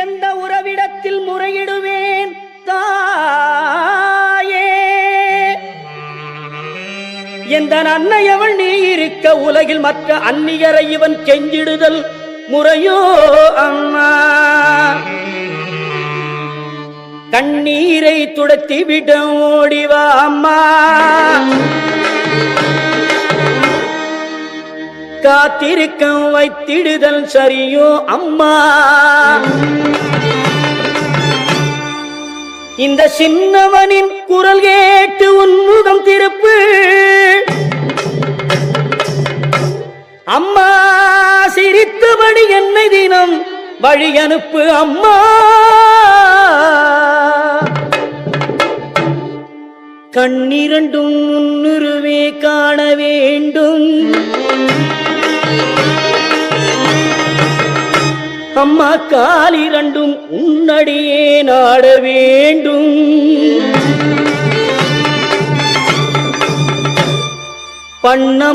உன்னிடத்தில் முறையிடுவேன் தாயே? எந்த அன்னையவள் நீ இருக்க உலகில் மற்ற அந்நியரை இவன் கெஞ்சிடுதல் முறையோ அம்மா கண்ணீரை துடத்தி விட ஓடிவா அம்மா? காத்திருக்க வைத்திடுதல் சரியோ அம்மா? இந்த சின்னவனின் குரல் கேட்டு உன்முகம் திருப்பு. அம்மா சிரித்தபடி என்னை தினம் வழி அனுப்பு அம்மா. கண்ணிரண்டும் முன்னுருவே காண வேண்டும். அம்மா காலிரண்டும் உன்னடியே நாட வேண்டும். பண்ணம்